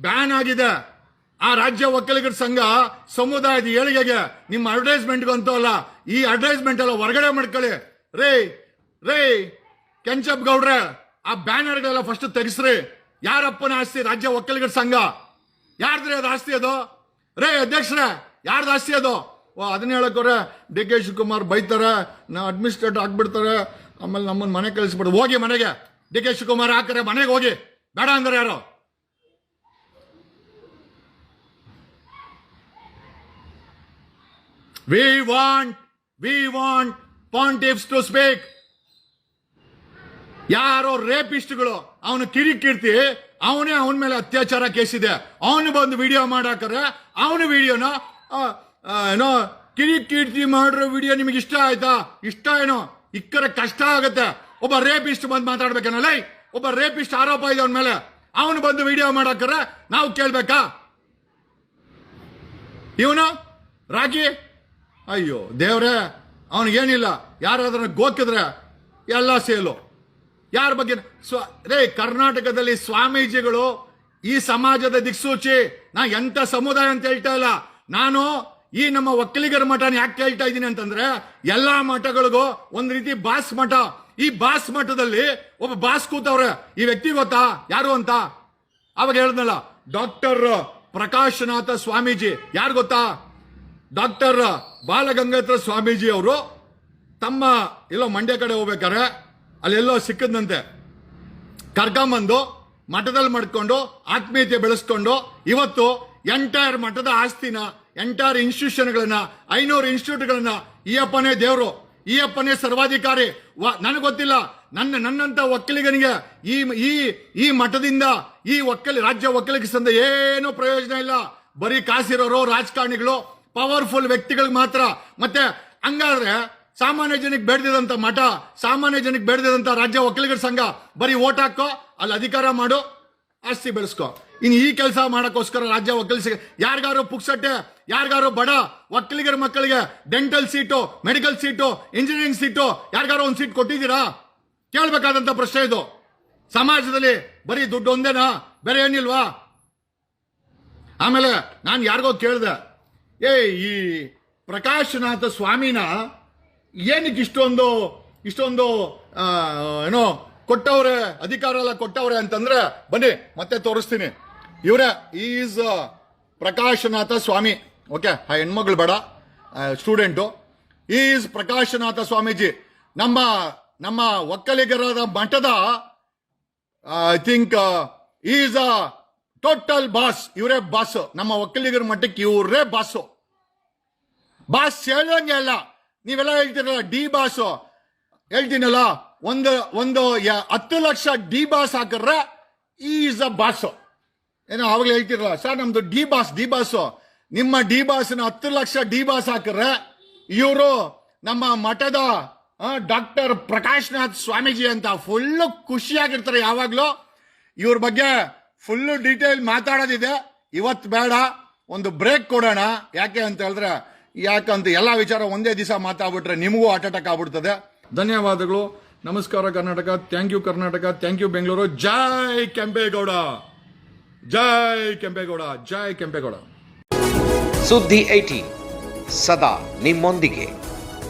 ಬ್ಯಾನ್ ಆಗಿದೆ. ಆ ರಾಜ್ಯ ಒಕ್ಕಲಿಗರ ಸಂಘ ಸಮುದಾಯದ ಏಳಿಗೆಗೆ ನಿಮ್ಮ ಅಡ್ವರ್ಟೈಸ್ಮೆಂಟ್ಗಂತೂ ಅಲ್ಲ, ಈ ಅಡ್ವರ್ಟೈಸ್ಮೆಂಟ್ ಎಲ್ಲ ಹೊರಗಡೆ ಮಾಡ್ಕೊಳ್ಳಿ. ರೇ ರೇ ಕೆಂಚಪ್ ಗೌಡ್ರೆ, ಆ ಬ್ಯಾನರ್ಗಳೆಲ್ಲ ಫಸ್ಟ್ ತೆಗಿಸ್ರಿ. ಯಾರಪ್ಪನ ಆಸ್ತಿ? ರಾಜ್ಯ ಒಕ್ಕಲಿಗರ ಸಂಘ. ಯಾರ್ದ್ರಿ ಅದು ಆಸ್ತಿ ಅದು? ರೇ, ಅಧ್ಯಕ್ಷರ, ಯಾರ್ದು ಆಸ್ತಿ ಅದು? ಓ, ಅದನ್ನ ಹೇಳಕ್ಕೋರೆ ಡಿ ಕೆ ಶಿವಕುಮಾರ್ ಬೈತಾರೆ, ನಾ ಅಡ್ಮಿನಿಸ್ಟ್ರೇಟರ್ ಆಗ್ಬಿಡ್ತಾರೆ, ಆಮೇಲೆ ನಮ್ಮನ್ನ ಮನೆ ಕಳಿಸ್ಬಿಡು ಹೋಗಿ ಮನೆಗೆ. ಡಿ ಕೆ ಶಿವಕುಮಾರ್ ಹಾಕರೆ ಮನೆಗೆ ಹೋಗಿ. ಬೇಡ ಅಂದ್ರೆ ಯಾರು? We want we want pontiffs to speak ಯಾರೋ ರೇಪಿಸ್ಟ್ಗಳು ಅವನು ಕಿರಿಕಿರ್ತಿ, ಅವನೇ ಅವನ ಮೇಲೆ ಅತ್ಯಾಚಾರ ಕೇಸಿದೆ. ಅವನು ಬಂದು ವಿಡಿಯೋ ಮಾಡಾಕರೆ, ಅವನ ವಿಡಿಯೋನ ಏನೋ ಕಿರಿಕೀರ್ತಿ ಮಾಡಿರೋ ವಿಡಿಯೋ ನಿಮಗೆ ಇಷ್ಟ ಆಯ್ತಾ? ಇಷ್ಟ ಏನೋ? ಇಕ್ಕರೆ ಕಷ್ಟ ಆಗುತ್ತೆ. ಒಬ್ಬ ರೇಪಿಸ್ಟ್ ಬಂದು ಮಾತಾಡ್ಬೇಕೇನಲ್ಲ ಒಬ್ಬ ರೇಪಿಸ್ಟ್ ಆರೋಪ ಇದೆ ಅವನ ಮೇಲೆ. ಅವನು ಬಂದು ವಿಡಿಯೋ ಮಾಡಾಕರೆ, ನಾವು ಕೇಳ್ಬೇಕಾ? ಇವನು? ರಾಗಿ? ಅಯ್ಯೋ, ದೇವ್ರೆ ಅವನಿಗೇನಿಲ್ಲ, ಯಾರಾದ್ರೂ ಗೋಕಿದ್ರೆ ಎಲ್ಲ ಸೇಲು. ಯಾರ ಬಗ್ಗೆ ಸ್ವ, ರೇ, ಕರ್ನಾಟಕದಲ್ಲಿ ಸ್ವಾಮೀಜಿಗಳು ಈ ಸಮಾಜದ ದಿಕ್ಸೂಚಿ. ನಾ ಎಂತ ಸಮುದಾಯ ಅಂತ ಹೇಳ್ತಾ ಇಲ್ಲ. ನಾನು ಈ ನಮ್ಮ ಒಕ್ಕಲಿಗರ ಮಠನ ಯಾಕೆ ಕೇಳ್ತಾ ಇದ್ದೀನಿ ಅಂತಂದ್ರೆ, ಎಲ್ಲಾ ಮಠಗಳಿಗೂ ಒಂದ್ ರೀತಿ ಬಾಸ್ ಮಠ. ಈ ಬಾಸ್ ಮಠದಲ್ಲಿ ಒಬ್ಬ ಬಾಸ್ ಕೂತವ್ರೆ. ಈ ವ್ಯಕ್ತಿ ಗೊತ್ತಾ? ಯಾರು ಅಂತ? ಅವಾಗ ಹೇಳ್ದಲ್ಲ ಡಾಕ್ಟರ್ ಪ್ರಕಾಶನಾಥ ಸ್ವಾಮೀಜಿ. ಯಾರು ಗೊತ್ತಾ? ಡಾಕ್ಟರ್ ಬಾಲಗಂಗಾಧರ ಸ್ವಾಮೀಜಿ ಅವರು ತಮ್ಮ ಎಲ್ಲೋ ಮಂಡ್ಯ ಕಡೆ ಹೋಗ್ಬೇಕಾರೆ ಅಲ್ಲೆಲ್ಲೋ ಸಿಕ್ಕದಂತೆ ಕರ್ಕೊಂಬಂದು ಮಠದಲ್ಲಿ ಮಾಡ್ಕೊಂಡು ಆತ್ಮೀಯತೆ ಬೆಳೆಸ್ಕೊಂಡು ಇವತ್ತು ಎಂಟೈರ್ ಮಠದ ಆಸ್ತಿನ, ಎಂಟೈರ್ ಇನ್ಸ್ಟಿಟ್ಯೂಷನ್ಗಳನ್ನ ಐನೂರು ಇನ್ಸ್ಟಿಟ್ಯೂಟ್ಗಳನ್ನ ಈ ಅಪ್ಪನೇ ದೇವರು ಈ ಅಪ್ಪನೇ ಸರ್ವಾಧಿಕಾರಿ ನನಗೆ ಗೊತ್ತಿಲ್ಲ, ನನ್ನ, ನನ್ನಂತ ಒಕ್ಕಲಿಗನಿಗೆ ಈ ಈ ಈ ಮಠದಿಂದ, ಈ ಒಕ್ಕಲಿ, ರಾಜ್ಯ ಒಕ್ಕಲಿಗ ಸಂದ ಏನೂ ಪ್ರಯೋಜನ ಇಲ್ಲ. ಬರೀ ಕಾಸಿರೋರು, ರಾಜಕಾರಣಿಗಳು ಪವರ್ಫುಲ್ ವ್ಯಕ್ತಿಗಳಿಗೆ ಮಾತ್ರ. ಮತ್ತೆ ಹಂಗಾದ್ರೆ ಸಾಮಾನ್ಯ ಜನಕ್ಕೆ ಬೇಡದಿದಂತ ಮಠ, ಸಾಮಾನ್ಯ ಜನಕ್ಕೆ ಬೇಡದಿದಂತ ರಾಜ್ಯ ಒಕ್ಕಲಿಗರ ಸಂಘ, ಬರೀ ಓಟ್ ಹಾಕೋ, ಅಲ್ಲಿ ಅಧಿಕಾರ ಮಾಡು, ಆಸ್ತಿ ಬೆಳೆಸ್ಕೊ. ಇನ್ನು ಈ ಕೆಲಸ ಮಾಡೋಕ್ಕೋಸ್ಕರ ರಾಜ್ಯ ಒಕ್ಕಲಿಗ ಯಾರಿಗಾರು ಪುಕ್ಸಟ್ಟೆ ಯಾರಿಗಾರು ಬಡ ವಕೀಲಿಗರ ಮಕ್ಕಳಿಗೆ dental seat medical seat engineering seat ಯಾರಿಗಾರು ಒಂದು ಸೀಟ್ ಕೊಟ್ಟಿದ್ದೀರಾ? ಕೇಳ್ಬೇಕಾದಂತ ಪ್ರಶ್ನೆ ಇದು. ಸಮಾಜದಲ್ಲಿ ಬರೀ ದುಡ್ಡು ಒಂದೇನಾ? ಬೇರೆ ಏನಿಲ್ವಾ? ಆಮೇಲೆ ನಾನು ಯಾರಿಗೋ ಕೇಳಿದೆ. ಏ, ಈ ಪ್ರಕಾಶನಾಥ ಸ್ವಾಮಿನ ಏನಕ್ಕೆ ಇಷ್ಟೊಂದು ಇಷ್ಟೊಂದು ಏನೋ ಕೊಟ್ಟವ್ರೆ ಅಧಿಕಾರ ಎಲ್ಲ ಕೊಟ್ಟವ್ರೆ ಅಂತಂದ್ರೆ, ಬನ್ನಿ, ಮತ್ತೆ ತೋರಿಸ್ತೀನಿ. ಇವರೇ ಈಸ್ ಪ್ರಕಾಶನಾಥ ಸ್ವಾಮಿ. ಓಕೆ ಆ ಹೆಣ್ಮಗಳು ಬೇಡ ಸ್ಟೂಡೆಂಟು ಈಸ್ ಪ್ರಕಾಶನಾಥ ಸ್ವಾಮೀಜಿ. ನಮ್ಮ ನಮ್ಮ ಒಕ್ಕಲಿಗರಾದ ಮಠದ I think is a total boss ಇವರೇ ಬಾಸ್ ನಮ್ಮ ಒಕ್ಕಲಿಗರ ಮಟ್ಟಕ್ಕೆ ಇವರೇ ಬಾಸು ಬಾಸ್ ಹೇಳ್ದಂಗೆ ಅಲ್ಲ. ನೀವೆಲ್ಲ ಹೇಳ್ತೀರಲ್ಲ ಡಿ ಬಾಸ್ ಹೇಳ್ತೀನಲ್ಲ, ಒಂದು ಒಂದು ಹತ್ತು ಲಕ್ಷ ಡಿ ಬಾಸ್ ಹಾಕಿದ್ರೆ ಈಸ್ ಅ ಬಾಸ್ ಏನೋ ಅವಾಗಲೇ ಹೇಳ್ತಿರಲ್ಲ, ಸರ್, ನಮ್ದು D boss D boss D D ಬಾಸ್ನ ಹತ್ತು ಲಕ್ಷ ಡಿ ಬಾಸ್ ಹಾಕಿದ್ರೆ ಇವರು ನಮ್ಮ ಮಠದ ಡಾಕ್ಟರ್ ಪ್ರಕಾಶ್ನಾಥ್ ಸ್ವಾಮೀಜಿ ಅಂತ ಫುಲ್ಲು ಖುಷಿಯಾಗಿರ್ತಾರೆ ಯಾವಾಗಲೂ. ಇವ್ರ ಬಗ್ಗೆ ಫುಲ್ಲು ಡೀಟೇಲ್ ಮಾತಾಡೋದಿದೆ. ಇವತ್ತು ಬೇಡ, ಒಂದು ಬ್ರೇಕ್ ಕೊಡೋಣ. ಯಾಕೆ ಅಂತ ಹೇಳಿದ್ರೆ ಯಾಕಂತ ಎಲ್ಲ ವಿಚಾರ ಒಂದೇ ದಿವಸ ಮಾತಾಡ್ಬಿಟ್ರೆ ನಿಮಗೂ ಹಾರ್ಟ್ ಅಟ್ಯಾಕ್ ಆಗ್ಬಿಡ್ತದೆ. ಧನ್ಯವಾದಗಳು. ನಮಸ್ಕಾರ Karnataka. Thank you Karnataka. Thank you Bengaluru ಜೈ ಕೆಂಪೇಗೌಡ. ಜೈ ಕೆಂಪೇಗೌಡ. ಜೈ ಕೆಂಪೇಗೌಡ. ಸುದ್ದಿ ಐಟಿ ಸದಾ ನಿಮ್ಮೊಂದಿಗೆ.